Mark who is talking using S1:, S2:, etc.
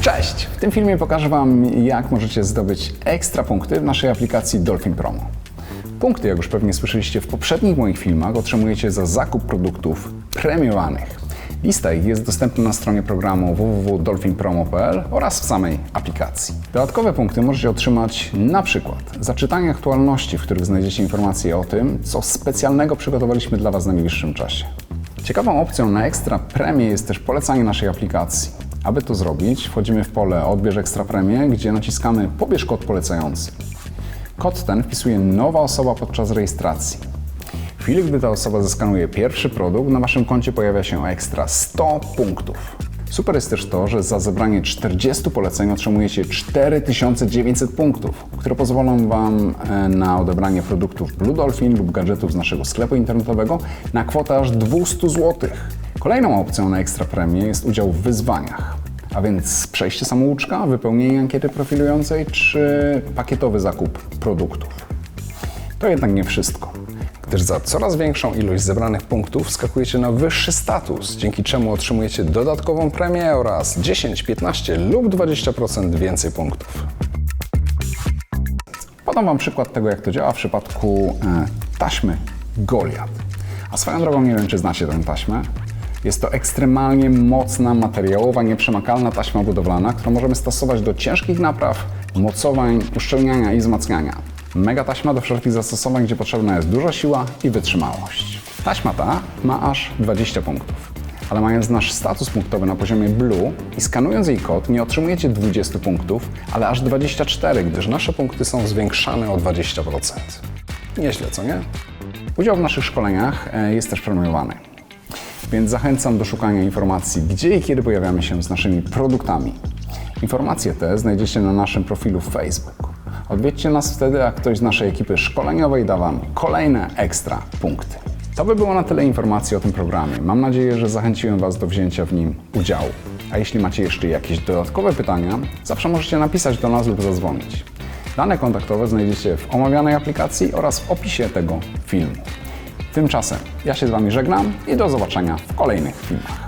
S1: Cześć! W tym filmie pokażę Wam, jak możecie zdobyć ekstra punkty w naszej aplikacji Dolphin Promo. Punkty, jak już pewnie słyszeliście w poprzednich moich filmach, otrzymujecie za zakup produktów premiowanych. Lista ich jest dostępna na stronie programu www.dolphinpromo.pl oraz w samej aplikacji. Dodatkowe punkty możecie otrzymać na przykład za czytanie aktualności, w których znajdziecie informacje o tym, co specjalnego przygotowaliśmy dla Was w najbliższym czasie. Ciekawą opcją na ekstra premię jest też polecanie naszej aplikacji. Aby to zrobić, wchodzimy w pole Odbierz ekstra premię, gdzie naciskamy Pobierz kod polecający. Kod ten wpisuje nowa osoba podczas rejestracji. W chwili, gdy ta osoba zeskanuje pierwszy produkt, na Waszym koncie pojawia się ekstra 100 punktów. Super jest też to, że za zebranie 40 poleceń otrzymujecie 4900 punktów, które pozwolą Wam e, na odebranie produktów Blue Dolphin lub gadżetów z naszego sklepu internetowego na kwotę aż 200 zł. Kolejną opcją na ekstra premię jest udział w wyzwaniach. A więc przejście samouczka, wypełnienie ankiety profilującej czy pakietowy zakup produktów. To jednak nie wszystko, gdyż za coraz większą ilość zebranych punktów skakujecie na wyższy status, dzięki czemu otrzymujecie dodatkową premię oraz 10, 15 lub 20% więcej punktów. Podam Wam przykład tego, jak to działa w przypadku e, taśmy Goliath. A swoją drogą nie wiem, czy znacie tę taśmę. Jest to ekstremalnie mocna, materiałowa, nieprzemakalna taśma budowlana, którą możemy stosować do ciężkich napraw, mocowań, uszczelniania i wzmacniania. Mega taśma do wszelkich zastosowań, gdzie potrzebna jest duża siła i wytrzymałość. Taśma ta ma aż 20 punktów. Ale mając nasz status punktowy na poziomie Blue i skanując jej kod, nie otrzymujecie 20 punktów, ale aż 24, gdyż nasze punkty są zwiększane o 20%. Nieźle, co nie? Udział w naszych szkoleniach e, jest też premiowany. Więc zachęcam do szukania informacji, gdzie i kiedy pojawiamy się z naszymi produktami. Informacje te znajdziecie na naszym profilu Facebook. Odwiedźcie nas wtedy, a ktoś z naszej ekipy szkoleniowej da Wam kolejne ekstra punkty. To by było na tyle informacji o tym programie. Mam nadzieję, że zachęciłem Was do wzięcia w nim udziału. A jeśli macie jeszcze jakieś dodatkowe pytania, zawsze możecie napisać do nas lub zadzwonić. Dane kontaktowe znajdziecie w omawianej aplikacji oraz w opisie tego filmu. Tymczasem ja się z Wami żegnam i do zobaczenia w kolejnych filmach.